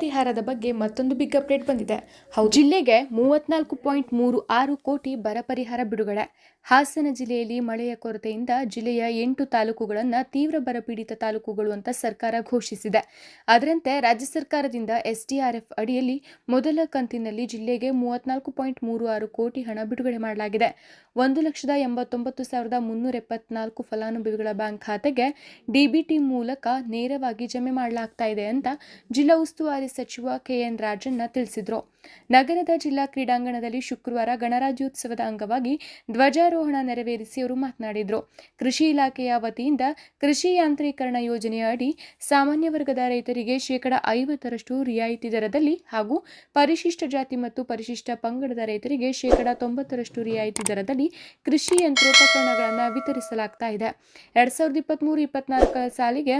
ಪರಿಹಾರದ ಬಗ್ಗೆ ಮತ್ತೊಂದು ಬಿಗ್ ಅಪ್ಡೇಟ್ ಬಂದಿದೆ. ಹೌದು. ಜಿಲ್ಲೆಗೆ ಮೂವತ್ನಾಲ್ಕು ಪಾಯಿಂಟ್ ಮೂರು ಆರು ಕೋಟಿ ಬರ ಪರಿಹಾರ ಬಿಡುಗಡೆ. ಹಾಸನ ಜಿಲ್ಲೆಯಲ್ಲಿ ಮಳೆಯ ಕೊರತೆಯಿಂದ ಜಿಲ್ಲೆಯ ಎಂಟು ತಾಲೂಕುಗಳನ್ನು ತೀವ್ರ ಬರಪೀಡಿತ ತಾಲೂಕುಗಳು ಅಂತ ಸರ್ಕಾರ ಘೋಷಿಸಿದೆ. ಅದರಂತೆ ರಾಜ್ಯ ಸರ್ಕಾರದಿಂದ ಎಸ್ಡಿಆರ್ಎಫ್ ಅಡಿಯಲ್ಲಿ ಮೊದಲ ಕಂತಿನಲ್ಲಿ ಜಿಲ್ಲೆಗೆ ಮೂವತ್ನಾಲ್ಕು ಪಾಯಿಂಟ್ ಮೂರು ಆರು ಕೋಟಿ ಹಣ ಬಿಡುಗಡೆ ಮಾಡಲಾಗಿದೆ. ಒಂದು ಲಕ್ಷದ ಎಂಬತ್ತೊಂಬತ್ತು ಸಾವಿರದ ಮುನ್ನೂರ ಎಪ್ಪತ್ನಾಲ್ಕು ಫಲಾನುಭವಿಗಳ ಬ್ಯಾಂಕ್ ಖಾತೆಗೆ ಡಿಬಿಟಿ ಮೂಲಕ ನೇರವಾಗಿ ಜಮೆ ಮಾಡಲಾಗ್ತಾ ಇದೆ ಅಂತ ಜಿಲ್ಲಾ ಉಸ್ತುವಾರಿ ಸಚಿವ ಕೆಎನ್ ರಾಜಣ್ಣ ತಿಳಿಸಿದರು. ನಗರದ ಜಿಲ್ಲಾ ಕ್ರೀಡಾಂಗಣದಲ್ಲಿ ಶುಕ್ರವಾರ ಗಣರಾಜ್ಯೋತ್ಸವದ ಅಂಗವಾಗಿ ಧ್ವಜಾರೋಹಣ ನೆರವೇರಿಸಿ ಅವರು ಮಾತನಾಡಿದರು. ಕೃಷಿ ಇಲಾಖೆಯ ವತಿಯಿಂದ ಕೃಷಿ ಯಾಂತ್ರೀಕರಣ ಯೋಜನೆಯ ಅಡಿ ಸಾಮಾನ್ಯ ವರ್ಗದ ರೈತರಿಗೆ ಶೇಕಡ ಐವತ್ತರಷ್ಟು ರಿಯಾಯಿತಿ ದರದಲ್ಲಿ ಹಾಗೂ ಪರಿಶಿಷ್ಟ ಜಾತಿ ಮತ್ತು ಪರಿಶಿಷ್ಟ ಪಂಗಡದ ರೈತರಿಗೆ ಶೇಕಡ ತೊಂಬತ್ತರಷ್ಟು ರಿಯಾಯಿತಿ ದರದಲ್ಲಿ ಕೃಷಿ ಯಂತ್ರೋಪಕರಣಗಳನ್ನು ವಿತರಿಸಲಾಗ್ತಾ ಇದೆ. ಎರಡ್ ಸಾವಿರದ ಇಪ್ಪತ್ತ್ಮೂರು ಇಪ್ಪತ್ನಾಲ್ಕರ ಸಾಲಿಗೆ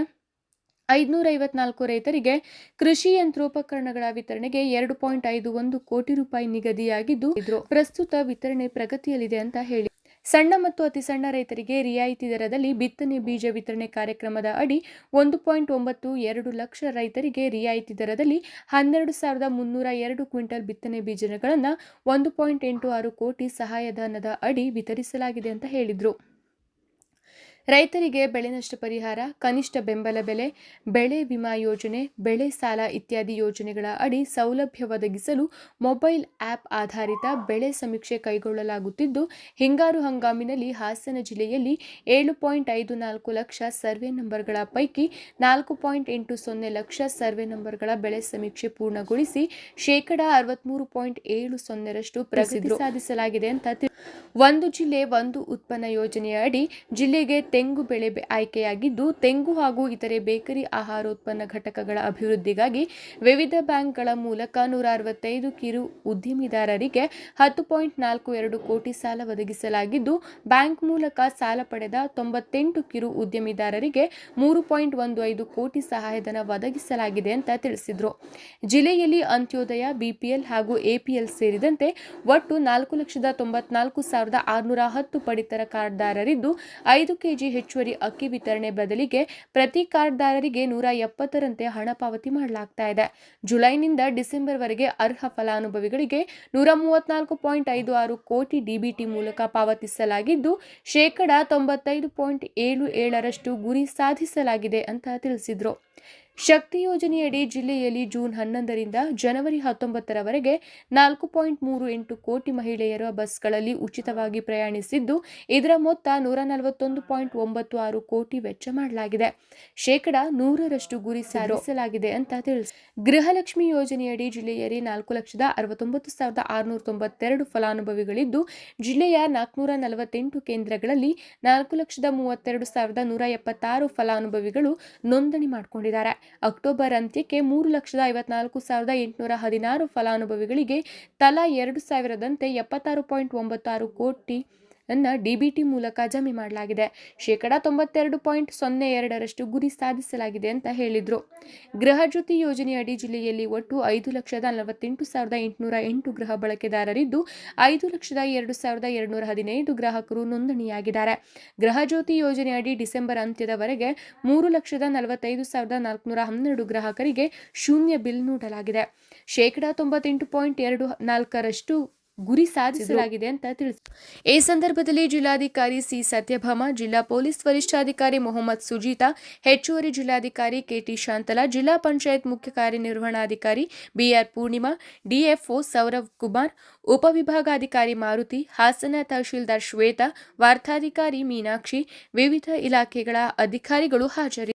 ಐದುನೂರ ಐವತ್ನಾಲ್ಕು ರೈತರಿಗೆ ಕೃಷಿ ಯಂತ್ರೋಪಕರಣಗಳ ವಿತರಣೆಗೆ ಎರಡು ಪಾಯಿಂಟ್ ಐದು ಒಂದು ಕೋಟಿ ರೂಪಾಯಿ ನಿಗದಿಯಾಗಿದ್ದು, ಪ್ರಸ್ತುತ ವಿತರಣೆ ಪ್ರಗತಿಯಲ್ಲಿದೆ ಅಂತ ಹೇಳಿ ಸಣ್ಣ ಮತ್ತು ಅತಿ ಸಣ್ಣ ರೈತರಿಗೆ ರಿಯಾಯಿತಿ ದರದಲ್ಲಿ ಬಿತ್ತನೆ ಬೀಜ ವಿತರಣೆ ಕಾರ್ಯಕ್ರಮದ ಅಡಿ ಒಂದು ಪಾಯಿಂಟ್ ಒಂಬತ್ತು ಎರಡು ಲಕ್ಷ ರೈತರಿಗೆ ರಿಯಾಯಿತಿ ದರದಲ್ಲಿ ಹನ್ನೆರಡು ಸಾವಿರದ ಮುನ್ನೂರ ಎರಡು ಕ್ವಿಂಟಲ್ ಬಿತ್ತನೆ ಬೀಜಗಳನ್ನು ಒಂದು ಪಾಯಿಂಟ್ ಎಂಟು ಆರು ಕೋಟಿ ಸಹಾಯಧನದ ಅಡಿ ವಿತರಿಸಲಾಗಿದೆ ಅಂತ ಹೇಳಿದರು. ರೈತರಿಗೆ ಬೆಳೆ ನಷ್ಟ ಪರಿಹಾರ ಕನಿಷ್ಠ ಬೆಂಬಲ ಬೆಲೆ ಬೆಳೆ ವಿಮಾ ಯೋಜನೆ ಬೆಳೆ ಸಾಲ ಇತ್ಯಾದಿ ಯೋಜನೆಗಳ ಅಡಿ ಸೌಲಭ್ಯ ಒದಗಿಸಲು ಮೊಬೈಲ್ ಆ್ಯಪ್ ಆಧಾರಿತ ಬೆಳೆ ಸಮೀಕ್ಷೆ ಕೈಗೊಳ್ಳಲಾಗುತ್ತಿದ್ದು ಹಿಂಗಾರು ಹಂಗಾಮಿನಲ್ಲಿ ಹಾಸನ ಜಿಲ್ಲೆಯಲ್ಲಿ ಏಳು ಪಾಯಿಂಟ್ ಐದು ನಾಲ್ಕು ಲಕ್ಷ ಸರ್ವೆ ನಂಬರ್ಗಳ ಪೈಕಿ ನಾಲ್ಕು ಪಾಯಿಂಟ್ ಎಂಟು ಸೊನ್ನೆ ಲಕ್ಷ ಸರ್ವೆ ನಂಬರ್ಗಳ ಬೆಳೆ ಸಮೀಕ್ಷೆ ಪೂರ್ಣಗೊಳಿಸಿ ಶೇಕಡಾ ಅರವತ್ಮೂರು ಪಾಯಿಂಟ್ ಏಳು ಸೊನ್ನೆರಷ್ಟು ಪ್ರಗತಿ ಸಾಧಿಸಲಾಗಿದೆ ಅಂತ ಒಂದು ಜಿಲ್ಲೆ ಒಂದು ಉತ್ಪನ್ನ ಯೋಜನೆಯ ಅಡಿ ಜಿಲ್ಲೆಗೆ ತೆಂಗು ಬೆಳೆ ಆಯ್ಕೆಯಾಗಿದ್ದು, ತೆಂಗು ಹಾಗೂ ಇತರೆ ಬೇಕರಿ ಆಹಾರೋತ್ಪನ್ನ ಘಟಕಗಳ ಅಭಿವೃದ್ಧಿಗಾಗಿ ವಿವಿಧ ಬ್ಯಾಂಕ್ಗಳ ಮೂಲಕ ನೂರ ಅರವತ್ತೈದು ಕಿರು ಉದ್ಯಮಿದಾರರಿಗೆ ಹತ್ತು ಪಾಯಿಂಟ್ ನಾಲ್ಕು ಎರಡು ಕೋಟಿ ಸಾಲ ಒದಗಿಸಲಾಗಿದ್ದು, ಬ್ಯಾಂಕ್ ಮೂಲಕ ಸಾಲ ಪಡೆದ ತೊಂಬತ್ತೆಂಟು ಕಿರು ಉದ್ಯಮಿದಾರರಿಗೆ ಮೂರು ಪಾಯಿಂಟ್ ಒಂದು ಐದು ಕೋಟಿ ಸಹಾಯಧನ ಒದಗಿಸಲಾಗಿದೆ ಅಂತ ತಿಳಿಸಿದರು. ಜಿಲ್ಲೆಯಲ್ಲಿ ಅಂತ್ಯೋದಯ, ಬಿಪಿಎಲ್ ಹಾಗೂ ಎಪಿಎಲ್ ಸೇರಿದಂತೆ ಒಟ್ಟು ನಾಲ್ಕು ಲಕ್ಷದ ತೊಂಬತ್ನಾಲ್ಕು ಸಾವಿರದ ಆರುನೂರ ಹತ್ತು ಪಡಿತರ ಕಾರ್ಡ್ದಾರರಿದ್ದು, ಐದು ಕೆಜಿ ಹೆಚ್ಚುವರಿ ಅಕ್ಕಿ ವಿತರಣೆ ಬದಲಿಗೆ ಪ್ರತಿ ಕಾರ್ಡ್ದಾರರಿಗೆ ನೂರ ಎಪ್ಪತ್ತರಂತೆ ಹಣ ಪಾವತಿ ಮಾಡಲಾಗ್ತಾ ಇದೆ. ಜುಲೈನಿಂದ ಡಿಸೆಂಬರ್ವರೆಗೆ ಅರ್ಹ ಫಲಾನುಭವಿಗಳಿಗೆ ನೂರ ಮೂವತ್ನಾಲ್ಕು ಪಾಯಿಂಟ್ ಐದು ಆರು ಕೋಟಿ ಡಿಬಿಟಿ ಮೂಲಕ ಪಾವತಿಸಲಾಗಿದ್ದು, ಶೇಕಡಾ ತೊಂಬತ್ತೈದು ಪಾಯಿಂಟ್ ಏಳು ಏಳರಷ್ಟು ಗುರಿ ಸಾಧಿಸಲಾಗಿದೆ ಅಂತ ತಿಳಿಸಿದರು. ಶಕ್ತಿ ಯೋಜನೆಯಡಿ ಜಿಲ್ಲೆಯಲ್ಲಿ ಜೂನ್ ಹನ್ನೊಂದರಿಂದ ಜನವರಿ ಹತ್ತೊಂಬತ್ತರವರೆಗೆ ನಾಲ್ಕು ಪಾಯಿಂಟ್ ಮೂರು ಎಂಟು ಕೋಟಿ ಮಹಿಳೆಯರ ಬಸ್ಗಳಲ್ಲಿ ಉಚಿತವಾಗಿ ಪ್ರಯಾಣಿಸಿದ್ದು, ಇದರ ಮೊತ್ತ ನೂರ ನಲವತ್ತೊಂದು ಪಾಯಿಂಟ್ ಒಂಬತ್ತು ಆರು ಕೋಟಿ ವೆಚ್ಚ ಮಾಡಲಾಗಿದೆ. ಶೇಕಡ ನೂರರಷ್ಟು ಗುರಿ ಸಾಧಿಸಲಾಗಿದೆ ಅಂತ ತಿಳಿಸಿ, ಗೃಹಲಕ್ಷ್ಮಿ ಯೋಜನೆಯಡಿ ಜಿಲ್ಲೆಯಲ್ಲಿ ನಾಲ್ಕು ಲಕ್ಷದ ಅರವತ್ತೊಂಬತ್ತು ಸಾವಿರದ ಆರುನೂರ ತೊಂಬತ್ತೆರಡು ಫಲಾನುಭವಿಗಳಿದ್ದು, ಜಿಲ್ಲೆಯ ನಾಲ್ಕುನೂರ ನಲವತ್ತೆಂಟು ಕೇಂದ್ರಗಳಲ್ಲಿ ನಾಲ್ಕು ಲಕ್ಷದ ಮೂವತ್ತೆರಡು ಸಾವಿರದ ನೂರ ಎಪ್ಪತ್ತಾರು ಫಲಾನುಭವಿಗಳು ನೋಂದಣಿ ಮಾಡಿಕೊಂಡಿದ್ದಾರೆ. ಅಕ್ಟೋಬರ್ ಅಂತ್ಯಕ್ಕೆ ಮೂರು ಲಕ್ಷದ ಐವತ್ನಾಲ್ಕು ಸಾವಿರದ ಎಂಟುನೂರ ಹದಿನಾರು ಫಲಾನುಭವಿಗಳಿಗೆ ತಲಾ ಎರಡು ಸಾವಿರದಂತೆ ಎಪ್ಪತ್ತಾರು ಪಾಯಿಂಟ್ ಒಂಬತ್ತಾರು ಕೋಟಿ ಅನ್ನ ಡಿಬಿಟಿ ಮೂಲಕ ಜಮೆ ಮಾಡಲಾಗಿದೆ. ಶೇಕಡಾ ತೊಂಬತ್ತೆರಡು ಪಾಯಿಂಟ್ ಸೊನ್ನೆ ಎರಡರಷ್ಟು ಗುರಿ ಸಾಧಿಸಲಾಗಿದೆ ಅಂತ ಹೇಳಿದರು. ಗೃಹಜ್ಯೋತಿ ಯೋಜನೆಯಡಿ ಜಿಲ್ಲೆಯಲ್ಲಿ ಒಟ್ಟು ಐದು ಲಕ್ಷದ ನಲವತ್ತೆಂಟು ಸಾವಿರದ ಎಂಟುನೂರ ಎಂಟು ಗೃಹ ಬಳಕೆದಾರರಿದ್ದು, ಐದು ಲಕ್ಷದ ಎರಡು ಸಾವಿರದ ಎರಡುನೂರ ಹದಿನೈದು ಗ್ರಾಹಕರು ನೋಂದಣಿಯಾಗಿದ್ದಾರೆ. ಗೃಹಜ್ಯೋತಿ ಯೋಜನೆಯಡಿ ಡಿಸೆಂಬರ್ ಅಂತ್ಯದವರೆಗೆ ಮೂರು ಲಕ್ಷದ ನಲವತ್ತೈದು ಸಾವಿರದ ನಾಲ್ಕುನೂರ ಹನ್ನೆರಡು ಗ್ರಾಹಕರಿಗೆ ಶೂನ್ಯ ಬಿಲ್ ನೀಡಲಾಗಿದೆ. ಶೇಕಡಾ ತೊಂಬತ್ತೆಂಟು ಪಾಯಿಂಟ್ ಎರಡು ನಾಲ್ಕರಷ್ಟು ಗುರಿ ಸಾಧಿಸಲಾಗಿದೆ ಅಂತ ತಿಳಿಸಿ ಈ ಸಂದರ್ಭದಲ್ಲಿ ಜಿಲ್ಲಾಧಿಕಾರಿ ಸಿ ಸತ್ಯಭಾಮ ಜಿಲ್ಲಾ ಪೊಲೀಸ್ ವರಿಷ್ಠಾಧಿಕಾರಿ ಮೊಹಮ್ಮದ್ ಸುಜೀತಾ ಹೆಚ್ಚುವರಿ ಜಿಲ್ಲಾಧಿಕಾರಿ ಕೆಟಿ ಶಾಂತಲಾ ಜಿಲ್ಲಾ ಪಂಚಾಯತ್ ಮುಖ್ಯ ಕಾರ್ಯನಿರ್ವಹಣಾಧಿಕಾರಿ ಬಿಆರ್ ಪೂರ್ಣಿಮಾ ಡಿಎಫ್ಒ ಸೌರವ್ ಕುಮಾರ್ ಉಪವಿಭಾಗಾಧಿಕಾರಿ ಮಾರುತಿ ಹಾಸನ ತಹಶೀಲ್ದಾರ್ ಶ್ವೇತಾ ವಾರ್ತಾಧಿಕಾರಿ ಮೀನಾಕ್ಷಿ ವಿವಿಧ ಇಲಾಖೆಗಳ ಅಧಿಕಾರಿಗಳು ಹಾಜರಿ